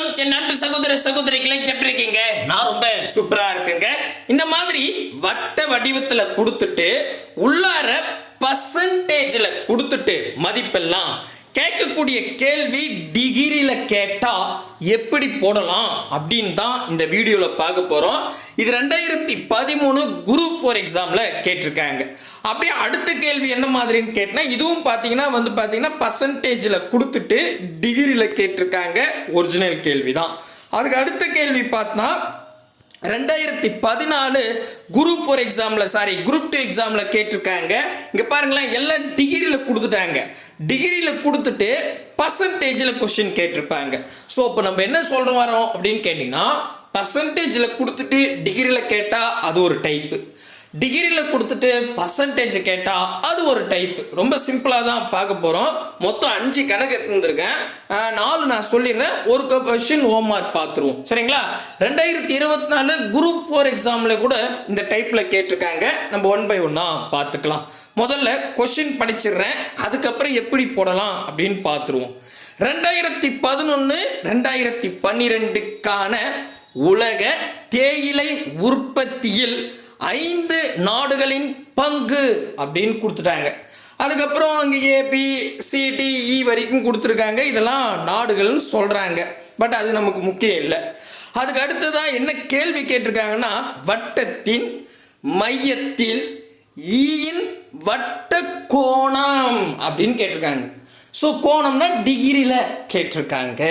வணக்கம். என் நண்பு சகோதர சகோதரிகளை எப்படி இருக்கீங்க? நான் ரொம்ப சூப்பரா இருக்குங்க. இந்த மாதிரி வட்ட வடிவத்துல கொடுத்துட்டு உள்ளார பர்சன்டேஜ்ல கொடுத்துட்டு மதிப்பெல்லாம் கேட்கக்கூடிய கேள்வி டிகிரியில் கேட்டால் எப்படி போடலாம் அப்படின்னு தான் இந்த வீடியோவில் பார்க்க போகிறோம் இது ரெண்டாயிரத்தி பதிமூணு குரூப் ஃபோர் எக்ஸாமில் கேட்டிருக்காங்க. அப்படியே அடுத்த கேள்வி என்ன மாதிரின்னு கேட்டினா இதுவும் பார்த்தீங்கன்னா வந்து பார்த்தீங்கன்னா பர்சன்டேஜில் கொடுத்துட்டு டிகிரியில் கேட்டிருக்காங்க. ஒரிஜினல் கேள்வி தான் அதுக்கு அடுத்த கேள்வி பார்த்தா ரெண்டாயிரத்தி பதினாலு குரூப் ஃபோர் எக்ஸாமில் சாரி குரூப் டூ எக்ஸாமில் கேட்டிருக்காங்க. இங்கே பாருங்களேன் எல்லாம் டிகிரியில் கொடுத்துட்டாங்க. டிகிரியில் கொடுத்துட்டு பர்சன்டேஜில் கொஷின் கேட்டிருப்பாங்க. ஸோ இப்போ நம்ம என்ன சொல்கிறோம் வரோம் அப்படின்னு கேட்டிங்கன்னா பர்சன்டேஜில் கொடுத்துட்டு டிகிரியில் கேட்டால் அது ஒரு டைப்பு டிகிரியில் கொடுத்துட்டு பர்சன்டேஜ் கேட்டால் அது ஒரு டைப் ரொம்ப சிம்பிளாக தான் பார்க்க போகிறோம் மொத்தம் அஞ்சு கணக்கு எடுத்துருந்துருக்கேன். நாலு நான் சொல்லிடுறேன். ஒரு கொஷின் ஹோம் மார்க் பார்த்துருவோம். சரிங்களா? ரெண்டாயிரத்தி இருபத்தி நாலு குரூப் ஃபோர் எக்ஸாமில் கூட இந்த டைப்பில் கேட்டிருக்காங்க. நம்ம ஒன் பை ஒன்னாக பார்த்துக்கலாம். முதல்ல கொஷின் படிச்சிடுறேன். அதுக்கப்புறம் எப்படி போடலாம் அப்படின்னு பார்த்துருவோம். ரெண்டாயிரத்தி பதினொன்று ரெண்டாயிரத்தி பன்னிரெண்டுக்கான உலக தேயிலை உற்பத்தியில் ஐந்து நாடுகளின் பங்கு அப்படின்னு கொடுத்துட்டாங்க. அதுக்கப்புறம் அங்கே ஏபி சிடிஇ e வரைக்கும் கொடுத்துருக்காங்க. இதெல்லாம் நாடுகள்னு சொல்கிறாங்க பட் அது நமக்கு முக்கியம் இல்லை. அதுக்கு அடுத்ததாக என்ன கேள்வி கேட்டிருக்காங்கன்னா வட்டத்தின் மையத்தில் e ஈயின் வட்ட கோணம் அப்படின்னு கேட்டிருக்காங்க. ஸோ கோணம்னா டிகிரியில் கேட்டிருக்காங்க.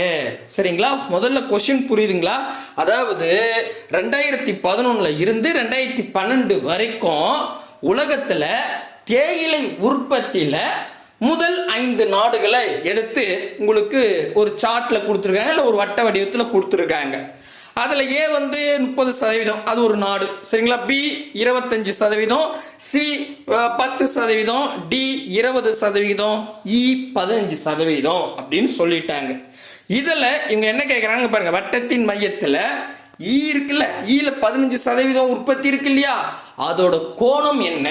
சரிங்களா? முதல்ல கொஷின் புரியுதுங்களா? அதாவது ரெண்டாயிரத்தி பதினொன்றில் இருந்து ரெண்டாயிரத்தி பன்னெண்டு வரைக்கும் உலகத்தில் தேயிலை உற்பத்தியில் முதல் ஐந்து நாடுகளை எடுத்து உங்களுக்கு ஒரு சார்ட்டில் கொடுத்துருக்காங்க இல்லை ஒரு வட்ட வடிவத்தில் கொடுத்துருக்காங்க. அதில் ஏ வந்து முப்பது சதவீதம். அது ஒரு நாடு. சரிங்களா? பி இருபத்தஞ்சு சதவீதம். சி பத்து சதவீதம். டி இருபது சதவீதம். இ பதினஞ்சு சதவீதம் அப்படின்னு சொல்லிட்டாங்க. இதில் இவங்க என்ன கேட்குறாங்க பாருங்க. வட்டத்தின் மையத்தில் ஈ e இருக்குல்ல. E ஈல பதினஞ்சு சதவீதம் உற்பத்தி இருக்கு இல்லையா? அதோட கோணம் என்ன?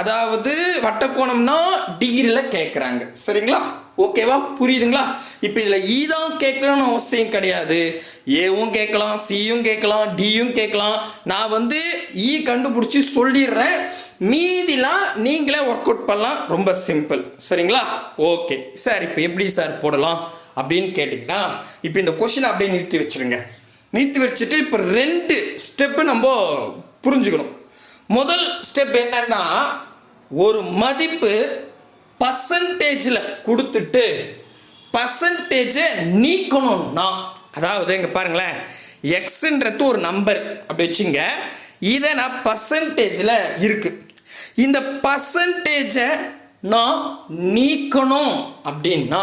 அதாவது வட்ட கோணம்னா டிகிரியில் கேட்குறாங்க சரிங்களா? ஓகேவா? புரியுதுங்களா? இப்போ இதில் ஈ தான் கேட்கணும்னு அவசியம் கிடையாது. ஏவும் கேட்கலாம் சியும் கேட்கலாம் டியும் கேட்கலாம். நான் வந்து ஈ கண்டுபிடிச்சி சொல்லிடுறேன். மீதிலாம் நீங்களே ஒர்க் அவுட் பண்ணலாம். ரொம்ப சிம்பிள் சரிங்களா? ஓகே சார் இப்போ எப்படி சார் போடலாம் அப்படின்னு கேட்டிங்கன்னா இப்போ இந்த கொஷின் அப்படியே நிறுத்தி வச்சிருங்க. நிறுத்தி வச்சுட்டு இப்போ ரெண்டு ஸ்டெப்பு நம்ம புரிஞ்சுக்கணும். முதல் ஸ்டெப் என்னன்னா ஒரு மதிப்பு பர்சன்டேஜில் கொடுத்துட்டு பர்சன்டேஜை நீக்கணும்னா அதாவது இங்கே பாருங்களேன் எக்ஸுன்றது ஒரு நம்பர் அப்படி வச்சுங்க. இதை நான் பர்சன்டேஜில் இருக்கு. இந்த பர்சன்டேஜை நான் நீக்கணும் அப்படின்னா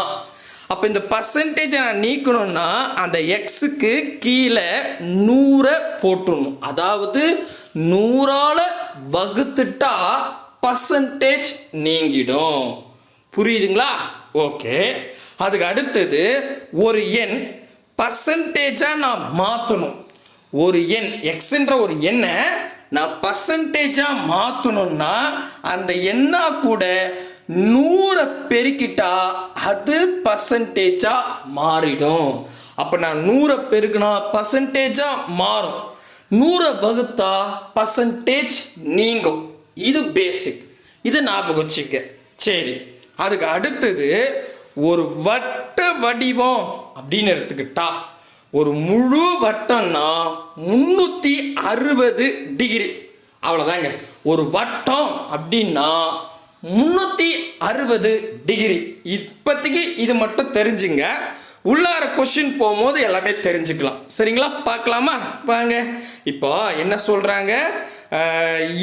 அப்போ இந்த பர்சன்டேஜை நான் நீக்கணும்னா அந்த எக்ஸுக்கு கீழே நூறை போட்டுடணும். அதாவது நூறால் வகுத்துட்டா பர்சன்டேஜ் நீங்கிடும். புரியுதுங்களா? ஓகே. அதுக்கு அடுத்தது ஒரு எண் பர்சன்டேஜாக நான் மாற்றணும் ஒரு எண் எக்ஸ்ன்ற ஒரு எண்ணை நான் பர்சன்டேஜாக மாற்றணும்னா அந்த எண்ணா கூட நூறை பெருக்கிட்டா அது பர்சன்டேஜாக மாறிடும். அப்போ நான் நூறை பெருக்கினா பர்சன்டேஜாக மாறும். நூறை வகுத்தா பர்சன்டேஜ் நீங்கும். இது பேசிக் இது ஞாபகம் வச்சுக்க. சரி. அதுக்கு அடுத்தது ஒரு வட்ட வடிவம் அப்படின்னு எடுத்துக்கிட்டா ஒரு முழு வட்டம்னா முந்நூற்றி அறுபது டிகிரி அவ்வளோதாங்க ஒரு வட்டம் அப்படின்னா முந்நூற்றி அறுபது டிகிரி இப்போதைக்கு இது மட்டும் தெரிஞ்சுங்க. உள்ளார கொஷின் போகும்போது எல்லாமே தெரிஞ்சுக்கலாம். சரிங்களா? பார்க்கலாமா? வாங்க. இப்போ என்ன சொல்கிறாங்க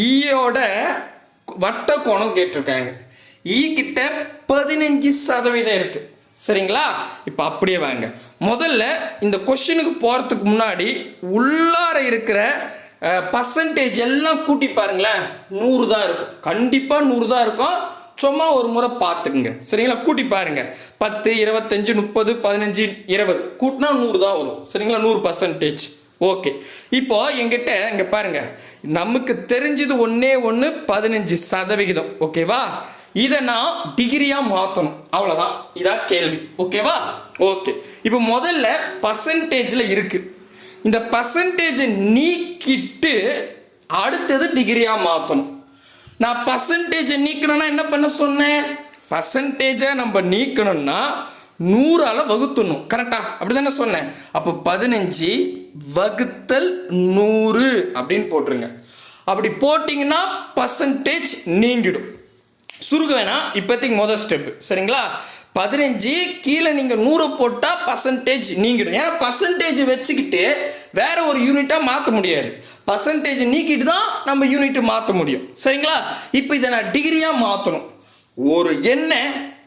ஈயோட e வட்ட கோணம் கேட்டிருக்காங்க. ஈ கிட்ட பதினஞ்சு சதவீதம் இருக்கு. சரிங்களா? இப்போ அப்படியே வாங்க. முதல்ல இந்த கொஷினுக்கு போகிறதுக்கு முன்னாடி உள்ளார இருக்கிற பர்சன்டேஜ் எல்லாம் கூட்டி பாருங்களேன். நூறு தான் இருக்கும். கண்டிப்பாக நூறு தான் இருக்கும். சும்மா ஒரு முறை பார்த்துக்குங்க. சரிங்களா? கூட்டி பாருங்க. பத்து இருபத்தஞ்சு முப்பது பதினஞ்சு இருபது. கூட்டினா நூறு தான் வரும். சரிங்களா? நூறு பர்சன்டேஜ் ஓகே. இப்போ எங்கிட்ட இங்கே பாருங்க. நமக்கு தெரிஞ்சது ஒன்றே ஒன்று பதினஞ்சு சதவிகிதம். ஓகேவா? இதை நான் டிகிரியாக மாற்றணும் அவ்வளோதான் இதான் கேள்வி. ஓகேவா ஓகே இப்போ முதல்ல பர்சன்டேஜில் இருக்குது இந்த பர்சன்டேஜை நீக்கிட்டு அடுத்தது டிகிரியாக மாற்றணும் நான் பர்சன்டேஜை நீக்கணும்னா என்ன பண்ண சொன்னேன்? பர்சன்டேஜை நம்ம நீக்கணும்னா நூறால் வகுத்துணும் கரெக்டா அப்படி தானே சொன்னேன். அப்போ பதினஞ்சு வகுத்தல் நூறு அப்படின்னு போட்டுருங்க. அப்படி போட்டிங்கன்னா பர்சன்டேஜ் நீங்கிடும். சுருக்க வேணாம். இப்போதைக்கு முதல் ஸ்டெப் சரிங்களா? பதினஞ்சு கீழே நீங்கள் நூறு போட்டால் பர்சன்டேஜ் நீங்கிடும். ஏன்னா பர்சன்டேஜ் வச்சுக்கிட்டு வேற ஒரு யூனிட்டாக மாற்ற முடியாது. பர்சன்டேஜ் நீக்கிட்டு தான் நம்ம யூனிட் மாற்ற முடியும். சரிங்களா? இப்போ இதை நான் டிகிரியாக மாற்றணும் ஒரு எண்ணை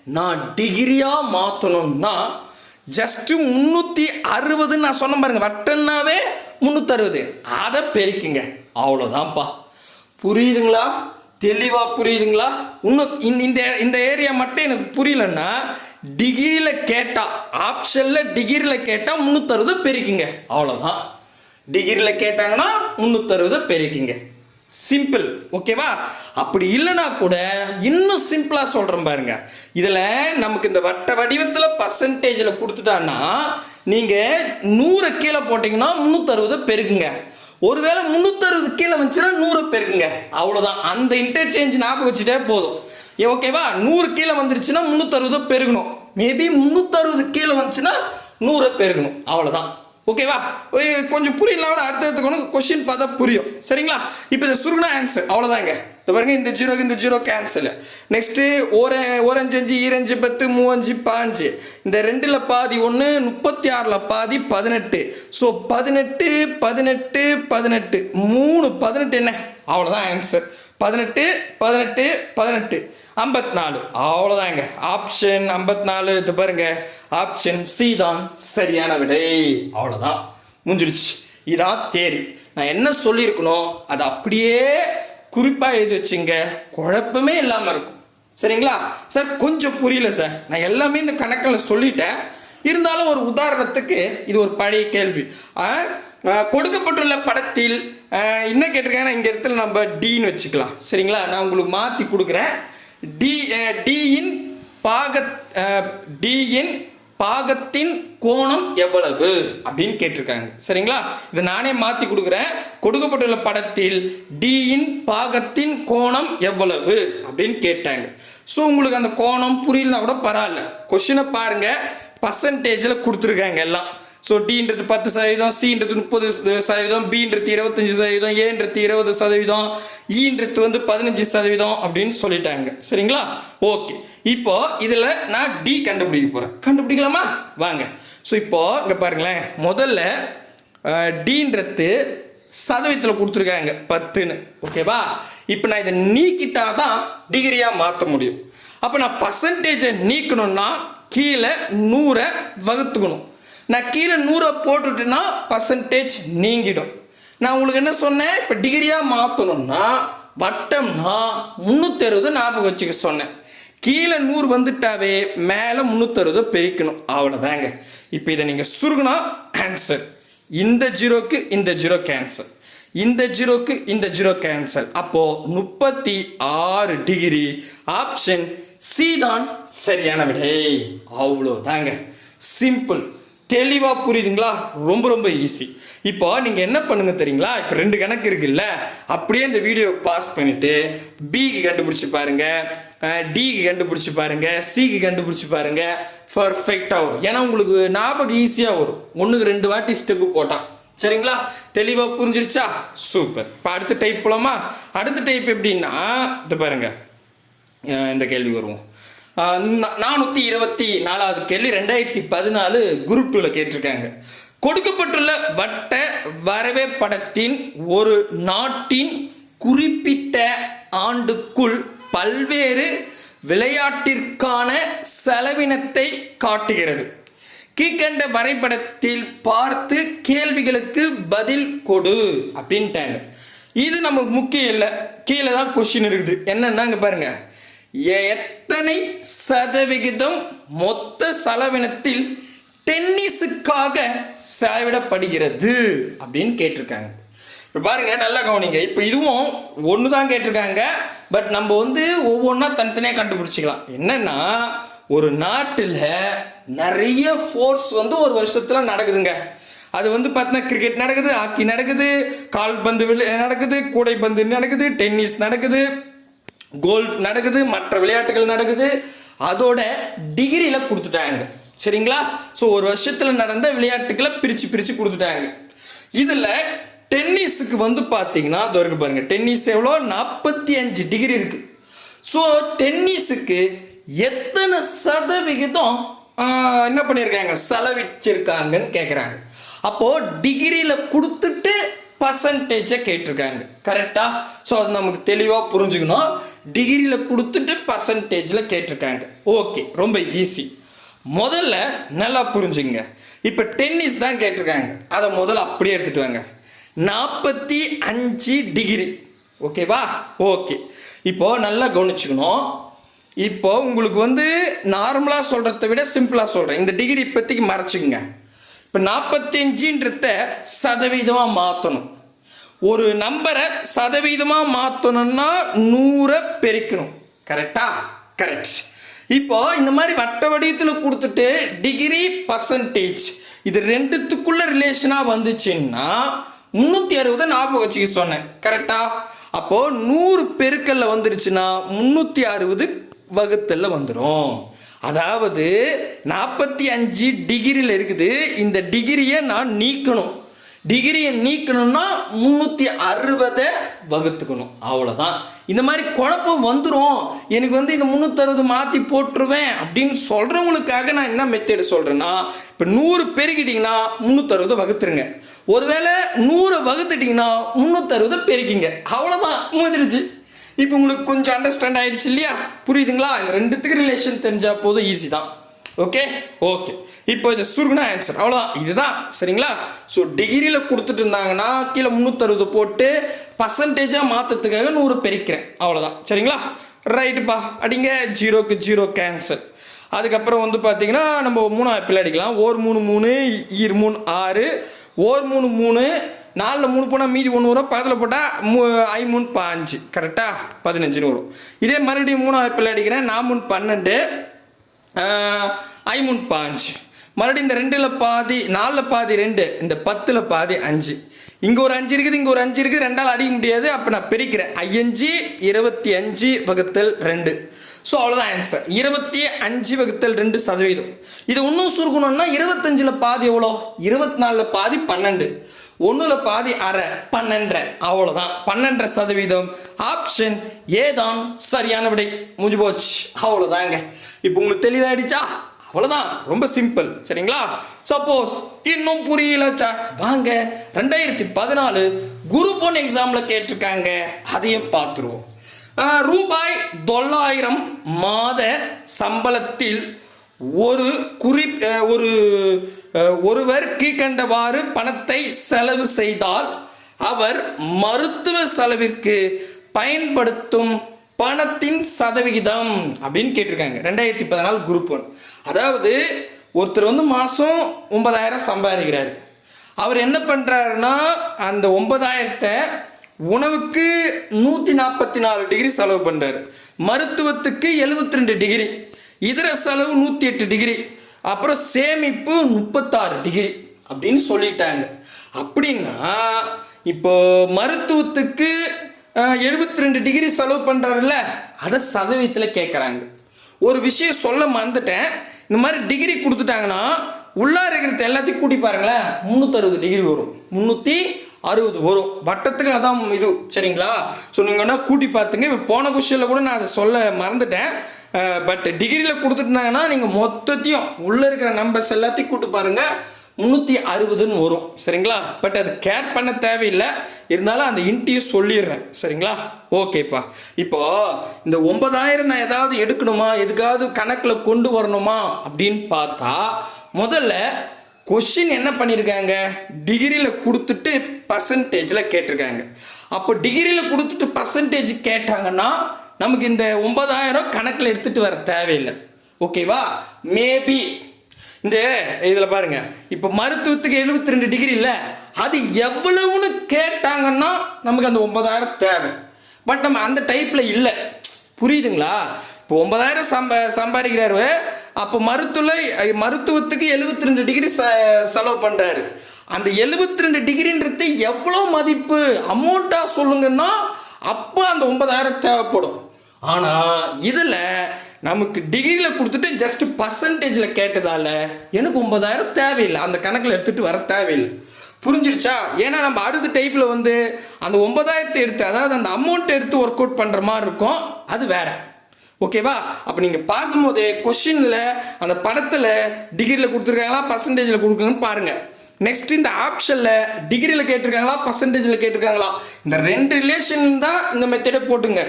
நான் டிகிரியாக மாற்றணும்னா ஜஸ்ட்டு முந்நூற்றி அறுபதுன்னு நான் சொன்ன பாருங்க. வட்டன்னாவே முந்நூற்றறுபது அதை பெருக்குங்க. அவ்வளோதான்ப்பா புரியுதுங்களா? தெளிவா புரியுதுங்களா? இன்னும் இந்த- இந்த இந்த ஏரியா மட்டும் எனக்கு புரியலன்னா டிகிரியில் கேட்டால் ஆப்ஷனில் டிகிரியில் கேட்டால் முந்நூற்றறுபது பெருக்கிங்க. அவ்வளோதான் டிகிரியில் கேட்டாங்கன்னா முந்நூற்றறுபது பெருக்கிங்க. சிம்பிள் ஓகேவா அப்படி இல்லைனா கூட இன்னும் சிம்பிளாக சொல்கிறேன் பாருங்க. இதில் நமக்கு இந்த வட்ட வடிவத்தில் பர்சன்டேஜில் கொடுத்துட்டான்னா நீங்கள் நூறு கீழே போட்டிங்கன்னா முந்நூற்றறுபது பெருக்குங்க. ஒருவேளை முந்நூற்றறுபது கீழே வந்துச்சுன்னா நூறு பெருக்குங்க. அவ்வளோதான் அந்த இன்டர்சேஞ்ச் ஞாபகம் வச்சுட்டே போதும். ஏ, ஓகேவா நூறு கீழே வந்துருச்சுன்னா முந்நூற்றறுபது பெருகணும். மேபி முந்நூற்றறுபது கீழே வந்துச்சுன்னா நூறு பெருகணும். அவ்வளோதான் ஓகேவா ஒய், கொஞ்சம் புரியல கூட அடுத்தடுத்து கொஸ்டின் பார்த்தா புரியும். சரிங்களா? இப்போ இந்த சுருகுனா ஆன்சர் அவ்வளோதாங்க இந்த பாருங்க இந்த ஜீரோக்கு இந்த ஜீரோ கேன்சல் நெக்ஸ்ட்டு ஒரு ஓரஞ்சு அஞ்சு ஈரஞ்சு பத்து மூவஞ்சு பாஞ்சு. இந்த ரெண்டில் பாதி ஒன்று முப்பத்தி ஆறில் பாதி பதினெட்டு. ஸோ பதினெட்டு பதினெட்டு பதினெட்டு. மூணு பதினெட்டு என்ன? அவ்வளோதான் ஆன்சர் பதினெட்டு பதினெட்டு பதினெட்டு. ஐம்பத்தி நாலு அவ்வளோதாங்க ஆப்ஷன் ஐம்பத்தி நாலு இது பாருங்க. ஆப்ஷன் சி தான் சரியான விடை. அவ்வளோதான் முடிஞ்சிருச்சு. இதான் தேரி. நான் என்ன சொல்லியிருக்கணும் அது அப்படியே குறிப்பாக எழுதி வச்சுங்க. குழப்பமே இல்லாமல் இருக்கும். சரிங்களா? சார் கொஞ்சம் புரியல சார். நான் எல்லாமே இந்த கணக்கில் சொல்லிட்டேன். இருந்தாலும் ஒரு உதாரணத்துக்கு இது ஒரு பழைய கேள்வி. கொடுக்கப்பட்டுள்ள படத்தில் என்ன கேட்டிருக்காங்கன்னா இங்கே இடத்துல நம்ம டின்னு வச்சுக்கலாம். சரிங்களா? நான் உங்களுக்கு மாற்றி கொடுக்குறேன். டி டியின் பாக டியின் பாகத்தின் கோணம் எவ்வளவு? அப்படின்னு கேட்டிருக்காங்க. சரிங்களா? இதை நானே மாற்றி கொடுக்குறேன். கொடுக்கப்பட்டுள்ள படத்தில் டியின் பாகத்தின் கோணம் எவ்வளவு? அப்படின்னு கேட்டாங்க. ஸோ உங்களுக்கு அந்த கோணம் புரியலனா கூட பரவாயில்ல. கொஷினை பாருங்க. பர்சன்டேஜில் கொடுத்துருக்காங்க எல்லாம். ஸோ டின்றது பத்து சதவீதம் சின்றது முப்பது சதவீதம் பின்றது இருபத்தஞ்சி சதவீதம் ஏன்றது இருபது சதவீதம் e ஈன்றது வந்து பதினஞ்சு சதவீதம் அப்படின்னு சொல்லிட்டாங்க. சரிங்களா? ஓகே இப்போ இதில் நான் டி கண்டுபிடிக்க போகிறேன் கண்டுபிடிக்கலாமா? வாங்க. ஸோ இப்போ இங்கே பாருங்களேன். முதல்ல டீன்றது சதவீதத்தில் கொடுத்துருக்காங்க. பத்துன்னு. ஓகேவா இப்போ நான் இதை நீக்கிட்டா தான் டிகிரியாக மாற்ற முடியும். அப்போ நான் பர்சன்டேஜை நீக்கணும்னா கீழே நூறை வகுத்துக்கணும். நான் கீழே நூறை போட்டுட்டேன்னா பர்சன்டேஜ் நீங்கிடும். நான் உங்களுக்கு என்ன சொன்னேன்? இப்போ டிகிரியாக மாற்றணும்னா வட்டம்னா முந்நூற்றறுபது ஞாபகம் வச்சுக்க சொன்னேன். கீழே நூறு வந்துட்டாவே மேலே முந்நூற்றறுபது பெருக்கணும். அவ்வளோதாங்க இப்போ இதை நீங்கள் சுருகுனா ஆன்சர் இந்த ஜீரோக்கு இந்த ஜீரோ கேன்சல் இந்த ஜீரோக்கு இந்த ஜீரோ கேன்சல் அப்போது முப்பத்தி ஆறு டிகிரி ஆப்ஷன் சி தான் சரியான விடை. அவ்வளோதாங்க சிம்பிள் தெளிவாக புரியுதுங்களா? ரொம்ப ரொம்ப ஈஸி இப்போ நீங்கள் என்ன பண்ணுங்க தெரியுங்களா? இப்போ ரெண்டு கணக்கு இருக்குல்ல? அப்படியே இந்த வீடியோ பாஸ் பண்ணிவிட்டு பிக்கு கண்டுபிடிச்சி பாருங்கள் டிக்கு கண்டுபிடிச்சி பாருங்கள் சிக்கு கண்டுபிடிச்சி பாருங்கள் பர்ஃபெக்டாக வரும். ஏன்னா உங்களுக்கு ஞாபகம் ஈஸியாக வரும். ஒன்றுக்கு ரெண்டு வாட்டி ஸ்டெப்பு போட்டான். சரிங்களா? தெளிவாக புரிஞ்சிருச்சா? சூப்பர் இப்போ அடுத்த டைப் போலாமா? அடுத்த டைப் எப்படின்னா இது பாருங்கள் இந்த கேள்வி வருவோம். நானூற்றி இருபத்தி நாலாவது கேள்வி ரெண்டாயிரத்தி பதினாலு குரூப் டூவில் கேட்டிருக்காங்க. கொடுக்கப்பட்டுள்ள வட்ட வரைபடத்தின் ஒரு நாட்டின் குறிப்பிட்ட ஆண்டுக்குள் பல்வேறு விளையாட்டிற்கான செலவினத்தை காட்டுகிறது. கீழ்கண்ட வரைபடத்தில் பார்த்து கேள்விகளுக்கு பதில் கொடு அப்படின்ட்டாங்க. இது நமக்கு முக்கியம் இல்லை. கீழே தான் கொஸ்டின் இருக்குது. என்னன்னா இங்க பாருங்கள் எத்தனை சதவிகிதம் மொத்த செலவினத்தில் டென்னிஸுக்காக செலவிடப்படுகிறது? அப்படின்னு கேட்டிருக்காங்க. இப்போ பாருங்க நல்லா கவனிங்க. இப்போ இதுவும் ஒன்று தான் கேட்டிருக்காங்க. பட் நம்ம வந்து ஒவ்வொன்றா தனித்தனியாக கண்டுபிடிச்சிக்கலாம். என்னன்னா ஒரு நாட்டில் நிறைய ஃபோர்ஸ் வந்து ஒரு வருஷத்தில் நடக்குதுங்க. அது வந்து பார்த்தீங்கன்னா கிரிக்கெட் நடக்குது ஹாக்கி நடக்குது கால்பந்து விளை நடக்குது கூடைப்பந்து நடக்குது டென்னிஸ் நடக்குது கோல்ஃப் நடக்குது மற்ற விளையாட்டுகள் நடக்குது. அதோட டிகிரியில் கொடுத்துட்டாங்க. சரிங்களா? ஸோ ஒரு வருஷத்தில் நடந்த விளையாட்டுகளை பிரித்து பிரித்து கொடுத்துட்டாங்க. இதில் டென்னிஸுக்கு வந்து பார்த்தீங்கன்னா அது இருக்கு பாருங்கள் டென்னிஸ் எவ்வளோ? நாற்பத்தி அஞ்சு டிகிரி இருக்குது ஸோ டென்னிஸுக்கு எத்தனை சதவிகிதம் என்ன பண்ணியிருக்காங்க? செலவிச்சிருக்காங்கன்னு கேட்குறாங்க அப்போது டிகிரியில் கொடுத்துட்டு பர்சன்டேஜை கேட்டிருக்காங்க. கரெக்டாக ஸோ அது நமக்கு தெளிவாக புரிஞ்சுக்கணும். டிகிரியில் கொடுத்துட்டு பர்சன்டேஜில் கேட்டிருக்காங்க. ஓகே ரொம்ப ஈஸி முதல்ல நல்லா புரிஞ்சுங்க இப்போ டென்னிஸ் தான் கேட்டிருக்காங்க. அதை முதல்ல அப்படியே எடுத்துகிட்டு வாங்க. நாற்பத்தி அஞ்சு டிகிரி ஓகேவா ஓகே இப்போது நல்லா கவனிச்சுக்கணும். இப்போ உங்களுக்கு வந்து நார்மலாக சொல்கிறத விட சிம்பிளாக சொல்கிறேன் இந்த டிகிரி இப்போதைக்கு மறைச்சிக்கங்க. இப்போ நாற்பத்தஞ்சுன்றத சதவீதமாக மாற்றணும் ஒரு நம்பரை சதவீதமாக மாற்றணும்னா நூறை பெருக்கணும். கரெக்டா கரெக்ட் இப்போ இந்த மாதிரி வட்ட வடிவத்தில் கொடுத்துட்டு டிகிரி பர்சன்டேஜ் இது ரெண்டுத்துக்குள்ள ரிலேஷனாக வந்துச்சுன்னா முந்நூற்றி அறுபதை ஞாபகம் வச்சுக்க சொன்னேன். கரெக்டா அப்போது நூறு பெருக்கல்ல வந்துருச்சுன்னா முந்நூற்றி அறுபது வகுத்தல்ல வந்துடும் அதாவது நாற்பத்தி அஞ்சு டிகிரியில் இருக்குது. இந்த டிகிரியை நான் நீக்கணும். டிகிரியை நீக்கணும்னா முந்நூற்றி அறுபதை வகுத்துக்கணும். அவ்வளோதான் இந்த மாதிரி குழப்பம் வந்துடும் எனக்கு வந்து இந்த முந்நூற்றறுபது மாற்றி போட்டுருவேன் அப்படின்னு சொல்கிறவங்களுக்காக நான் என்ன மெத்தேடு சொல்கிறேன்னா இப்போ நூறு பெருக்கிட்டிங்கன்னா முந்நூற்றறுபது வகுத்துருங்க. ஒருவேளை நூறை வகுத்துட்டிங்கன்னா முந்நூற்றறுபதை பெருக்கிங்க அவ்வளோதான் முடிஞ்சிருச்சு. இப்போ உங்களுக்கு கொஞ்சம் அண்டர்ஸ்டாண்ட் ஆயிடுச்சு இல்லையா? புரியுதுங்களா? இந்த ரெண்டுத்துக்கு ரிலேஷன் தெரிஞ்சால் போதும் ஈஸி தான். ஓகே ஓகே இப்போ இது சுருகுனா ஆன்சர் அவ்வளோதான் இதுதான். சரிங்களா? ஸோ டிகிரியில் கொடுத்துட்டு இருந்தாங்கன்னா கீழே முந்நூற்றறுபது போட்டு பர்சன்டேஜாக மாற்றத்துக்காக நூறு பெருக்கிறேன். அவ்வளோதான் சரிங்களா? ரைட்டுப்பா அடிங்க ஜீரோக்கு ஜீரோ கேன்சல் அதுக்கப்புறம் வந்து பார்த்தீங்கன்னா நம்ம மூணு ஆப்பிள் அடிக்கலாம். ஓர் மூணு மூணு இரு மூணு ஆறு. ஓர் மூணு மூணு நாலில் மூணு போனால் மீதி ஒன்று வரும் பக்கத்தில் போட்டால் மூ ஐ மூணு பாஞ்சு கரெக்டாக பதினஞ்சுன்னு வரும் இதே மறுபடியும் மூணு பிள்ளை அடிக்கிறேன். நான் மூணு பன்னெண்டு. ஐமூன் பாஞ்சு மறுபடியும் இந்த ரெண்டில் பாதி நாலில் பாதி ரெண்டு. இந்த பத்தில் பாதி அஞ்சு. இங்கே ஒரு அஞ்சு இருக்குது இங்கே ஒரு அஞ்சு இருக்குது. ரெண்டால் அடிக்க முடியாது. அப்போ நான் பிரிக்கிறேன். ஐயஞ்சு இருபத்தி அஞ்சு வகுத்தல் ரெண்டு. ஸோ அவ்வளோதான் ஆன்சர் இருபத்தி அஞ்சு வகுத்தல் ரெண்டு சதவீதம். இது இன்னும் சுருக்கணும்னா இருபத்தஞ்சில் பாதி எவ்வளோ? இருபத்தி நாலில் பாதி பன்னெண்டு. ஒன்றில் பாதி அரை பன்னெண்டரை. அவ்வளோதான் பன்னெண்டரை சதவீதம். ஆப்ஷன் ஏதான் சரியான விடை. முடிஞ்சு போச்சு. அவ்வளோதாங்க இப்போ உங்களுக்கு தெளிவாயிடுச்சா? அவ்வளோதான் ரொம்ப சிம்பிள் சரிங்களா? சப்போஸ் இன்னும் புரியலச்சா வாங்க ரெண்டாயிரத்தி பதினாலு குரு பொன் எக்ஸாமில் கேட்டிருக்காங்க. அதையும் பார்த்துருவோம். ரூபாய் தொள்ளாயிரம் மாத சம்பளத்தில் ஒரு குறி ஒரு ஒருவர் கீழ்கண்டவாறு பணத்தை செலவு செய்தால் அவர் மருத்துவ செலவிற்கு பயன்படுத்தும் பணத்தின் சதவிகிதம் அப்படின்னு கேட்டிருக்காங்க. ரெண்டாயிரத்தி பதினாலு குரூப் ஒன் அதாவது ஒருத்தர் வந்து மாதம் ஒன்பதாயிரம் சம்பாதிக்கிறாரு. அவர் என்ன பண்ணுறாருன்னா அந்த ஒன்பதாயிரத்தை உணவுக்கு நூற்றி நாற்பத்தி நாலு டிகிரி செலவு பண்ணுறாரு மருத்துவத்துக்கு எழுபத்தி ரெண்டு டிகிரி இதர செலவு நூற்றி எட்டு டிகிரி அப்புறம் சேமிப்பு முப்பத்தாறு டிகிரி அப்படின்னு சொல்லிட்டாங்க. அப்படின்னா இப்போ மருத்துவத்துக்கு எழுபத்தி ரெண்டு டிகிரி செலவு பண்ணுறாருல்ல அதை சதவீதத்தில் கேட்குறாங்க ஒரு விஷயம் சொல்ல மறந்துட்டேன். இந்த மாதிரி டிகிரி கொடுத்துட்டாங்கன்னா உள்ளார இருக்கிறது எல்லாத்தையும் கூட்டி பாருங்களேன். முந்நூற்றறுபது டிகிரி வரும். முந்நூற்றி அறுபது வரும். வட்டத்துக்கு அதான் இது. சரிங்களா? ஸோ நீங்கள் வேணால் கூட்டி பார்த்துங்க. இப்போ போன கொஷனில் கூட நான் அதை சொல்ல மறந்துட்டேன். பட் டிகிரியில் கொடுத்துட்டாங்கன்னா நீங்கள் மொத்தத்தையும் உள்ளே இருக்கிற நம்பர்ஸ் எல்லாத்தையும் கூட்டு பாருங்கள் முந்நூற்றி அறுபதுன்னு வரும். சரிங்களா? பட் அது கேர் பண்ண தேவையில்லை. இருந்தாலும் அந்த இன்ட்டியும் சொல்லிடுறேன். சரிங்களா? ஓகேப்பா இப்போ இந்த ஒன்பதாயிரம் நான் ஏதாவது எடுக்கணுமா? எதுக்காவது கணக்கில் கொண்டு வரணுமா? அப்படின்னு பார்த்தா முதல்ல கொஷின் என்ன பண்ணியிருக்காங்க டிகிரியில் கொடுத்துட்டு பர்சன்டேஜில் கேட்டிருக்காங்க. அப்போ டிகிரியில் கொடுத்துட்டு பர்சன்டேஜ் கேட்டாங்கன்னா நமக்கு இந்த ஒன்பதாயிரம் கணக்கில் எடுத்துகிட்டு வர தேவையில்லை. ஓகேவா மேபி இந்த இதில் பாருங்கள் இப்போ மருத்துவத்துக்கு எழுபத்தி ரெண்டு டிகிரி இல்லை. அது எவ்வளவுன்னு கேட்டாங்கன்னா நமக்கு அந்த ஒன்பதாயிரம் தேவை. பட் நம்ம அந்த டைப்பில் இல்லை. புரியுதுங்களா? இப்போ ஒன்பதாயிரம் சம்ப சம்பாதிக்கிறாரு. அப்போ மருத்துவ மருத்துவத்துக்கு எழுபத்தி ரெண்டு டிகிரி ச செலவு பண்ணுறாரு அந்த எழுபத்தி ரெண்டு டிகிரின்றது எவ்வளோ மதிப்பு அமௌண்ட்டாக சொல்லுங்கன்னா அப்போ அந்த ஒன்பதாயிரம் தேவைப்படும். ஆனால் இதில் நமக்கு டிகிரியில் கொடுத்துட்டு ஜஸ்ட் பர்சன்டேஜில் கேட்டதால் எனக்கு ஒன்பதாயிரம் தேவையில்லை. அந்த கணக்கில் எடுத்துகிட்டு வர தேவையில்லை. புரிஞ்சிருச்சா? ஏன்னா நம்ம அடுத்த டைப்பில் வந்து அந்த ஒன்பதாயிரத்தை எடுத்து அதாவது அந்த அமௌண்ட் எடுத்து ஒர்க் அவுட் பண்ணுற மாதிரி இருக்கும். அது வேற. ஓகேவா அப்போ நீங்கள் பார்க்கும்போது கொஷினில் அந்த படத்தில் டிகிரியில் கொடுத்துருக்காங்களா? பர்சன்டேஜில் கொடுக்குங்கன்னு பாருங்கள் நெக்ஸ்ட் இந்த ஆப்ஷனில் டிகிரியில் கேட்டிருக்காங்களா பர்சன்டேஜில் கேட்டிருக்காங்களா? இந்த ரெண்டு ரிலேஷன் தான் இந்த மெத்தடை போட்டுங்க.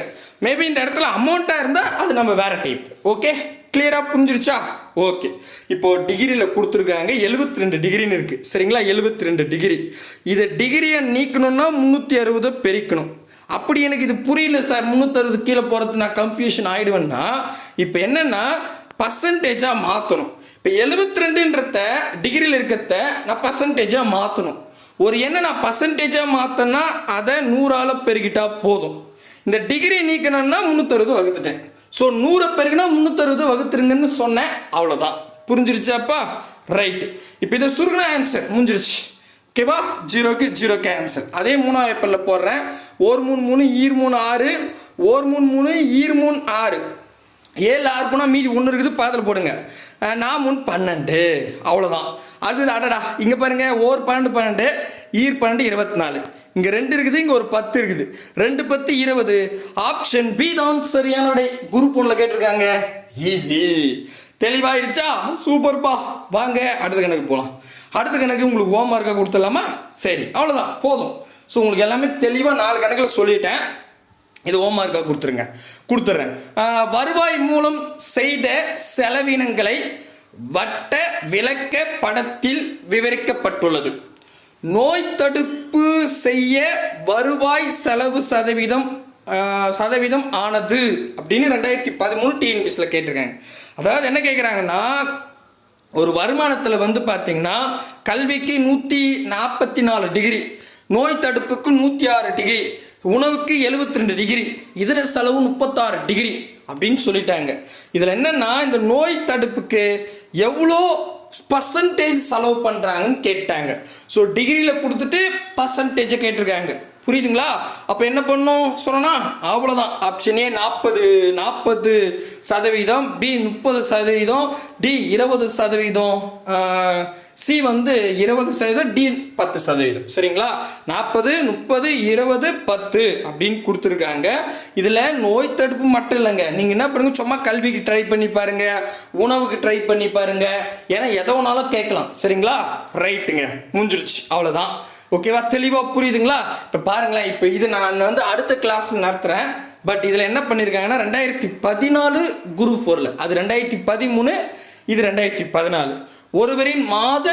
மேபி இந்த இடத்துல அமௌண்ட்டாக இருந்தால் அது நம்ம வேறு டைப் ஓகே கிளியராக புரிஞ்சிருச்சா? ஓகே இப்போ டிகிரியில் கொடுத்துருக்காங்க எழுபத்தி ரெண்டு டிகிரின்னு இருக்குது சரிங்களா? எழுபத்தி ரெண்டு டிகிரி இதை டிகிரியை நீக்கணும்னா முந்நூற்றி அறுபதை பெருக்கணும். அப்படி எனக்கு இது புரியல சார். முந்நூற்றறுபது கீழே போகிறது நான் கன்ஃபியூஷன் ஆகிடுவேன்னா இப்போ என்னென்னா பர்சன்டேஜாக மாற்றணும் இப்போ எழுபத்தி ரெண்டுன்றத டிகிரியில் இருக்கிறத நான் பர்சன்டேஜாக மாற்றணும் ஒரு எண்ணை நான் பர்சன்டேஜாக மாற்றினா அதை நூறால் பெருகிட்டால் போதும். இந்த டிகிரி நீக்கணும்னா முந்நூற்றறுபது வகுத்துட்டேன். ஸோ நூறை பெருகினா முந்நூற்றறுபது வகுத்துருங்கன்னு சொன்னேன். அவ்வளோதான் புரிஞ்சிருச்சாப்பா? ரைட்டு இப்போ இதை சுருகின ஆன்சர் முடிஞ்சிருச்சு. ஓகேவா ஜீரோக்கு ஜீரோக்கு ஆன்சர் அதே மூணாவது எப்பல்ல போடுறேன். ஓர் மூணு மூணு ஈர் மூணு ஆறு. ஓர் மூணு மூணு ஈர் மூணு ஆறு. ஏழு ஆறு போனால் மீதி ஒன்று இருக்குது பாதில் போடுங்க. நான் முன் பன்னெண்டு. அவ்வளோதான் அடுத்தது அடடா இங்கே பாருங்கள் ஓர் பன்னெண்டு பன்னெண்டு ஈர் பன்னெண்டு இருபத்தி நாலு இங்கே ரெண்டு இருக்குது இங்கே ஒரு பத்து இருக்குது. ரெண்டு பத்து இருபது. ஆப்ஷன் பி தான் சரியான குரூப் ஒன்றில் கேட்டிருக்காங்க. ஈஸி தெளிவாயிடுச்சா? சூப்பர்ப்பா வாங்க அடுத்த கணக்கு போகலாம் அடுத்த கணக்கு உங்களுக்கு ஹோம் ஒர்க்காக கொடுத்துடலாமா? சரி அவ்வளோதான் போதும். ஸோ உங்களுக்கு எல்லாமே தெளிவாக நாலு கணக்கில் சொல்லிட்டேன். இது ஹோம்ஒர்க்காக கொடுத்துருங்க. கொடுத்துட்றேன் வருவாய் மூலம் செய்த செலவினங்களை வட்ட விளக்க படத்தில் விவரிக்கப்பட்டுள்ளது. நோய் தடுப்பு செய்ய வருவாய் செலவு சதவீதம் சதவீதம் ஆனது அப்படின்னு ரெண்டாயிரத்தி பதிமூணு டிஎன்பிஎஸில் கேட்டிருக்காங்க. அதாவது என்ன கேட்குறாங்கன்னா ஒரு வருமானத்தில் வந்து பார்த்திங்கன்னா கல்விக்கு நூற்றி நாற்பத்தி நாலு டிகிரி நோய் தடுப்புக்கு நூற்றி ஆறு டிகிரி உணவுக்கு எழுபத்தி ரெண்டு டிகிரி இதர செலவு முப்பத்தாறு டிகிரி அப்படின்னு சொல்லிட்டாங்க. இதில் என்னென்னா இந்த நோய் தடுப்புக்கு எவ்வளோ பர்சன்டேஜ் செலவு பண்ணுறாங்கன்னு கேட்டாங்க. ஸோ டிகிரியில் கொடுத்துட்டு பர்சன்டேஜை கேட்டிருக்காங்க. புரியுதுங்களா? அப்போ என்ன பண்ணும்? சொன்னா அவ்வளோதான் ஆப்ஷன் ஏ நாற்பது நாற்பது சதவீதம் பி முப்பது சதவீதம் டி இருபது சதவீதம் சி வந்து இருபது சதவீதம் டி பத்து சதவீதம். சரிங்களா? நாற்பது முப்பது இருபது பத்து அப்படின்னு கொடுத்துருக்காங்க. இதில் நோய் தடுப்பு மட்டும் இல்லைங்க. நீங்கள் என்ன பண்ணுங்க? சும்மா கல்விக்கு ட்ரை பண்ணி பாருங்க. உணவுக்கு ட்ரை பண்ணி பாருங்க. ஏன்னா எதை வேணாலும் கேட்கலாம். சரிங்களா? ரைட்டுங்க முடிஞ்சிருச்சு. அவ்வளோதான் ஓகேவா தெளிவாக புரியுதுங்களா? இப்போ பாருங்களேன். இப்போ இது நான் வந்து அடுத்த கிளாஸ் நடத்துகிறேன் பட் இதில் என்ன பண்ணியிருக்காங்கன்னா ரெண்டாயிரத்தி பதினாலு குரூப் ஃபோரில் அது ரெண்டாயிரத்தி பதிமூணு இது ரெண்டாயிரத்தி பதினாலு. ஒருவரின் மாத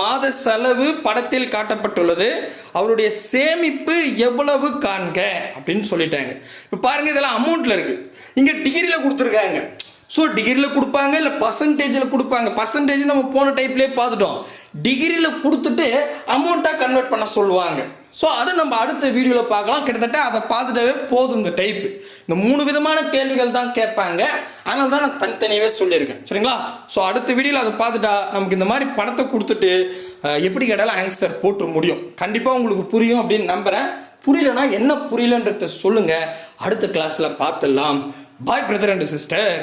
மாத செலவு படத்தில் காட்டப்பட்டுள்ளது. அவருடைய சேமிப்பு எவ்வளவு காண்க? அப்படின்னு சொல்லிட்டாங்க. இப்போ பாருங்கள் இதெல்லாம் அமௌண்ட்டில் இருக்குது இங்கே டிகிரியில் கொடுத்துருக்காங்க. ஸோ டிகிரியில் கொடுப்பாங்க இல்லை பர்சன்டேஜில் கொடுப்பாங்க? பர்சன்டேஜ் நம்ம போன டைப்லேயே பார்த்துட்டோம். டிகிரியில் கொடுத்துட்டு அமௌண்ட்டாக கன்வெர்ட் பண்ண சொல்லுவாங்க. ஸோ அதை நம்ம அடுத்த வீடியோவில் பார்க்கலாம். கிட்டத்தட்ட அதை பார்த்துட்டவே போதும் இந்த டைப்பு இந்த மூணு விதமான கேள்விகள் தான் கேட்பாங்க. அதனால தான் நான் தனித்தனியாகவே சொல்லியிருக்கேன். சரிங்களா? ஸோ அடுத்த வீடியோவில் அதை பார்த்துட்டா நமக்கு இந்த மாதிரி படத்தை கொடுத்துட்டு எப்படி கேட்டாலும் ஆன்சர் போட்டு முடியும். கண்டிப்பாக உங்களுக்கு புரியும் அப்படின்னு நம்புகிறேன் புரியலனா என்ன புரியலன்றத சொல்லுங்கள் அடுத்த கிளாஸில் பார்த்துடலாம். பாய் பிரதர் அண்ட் சிஸ்டர்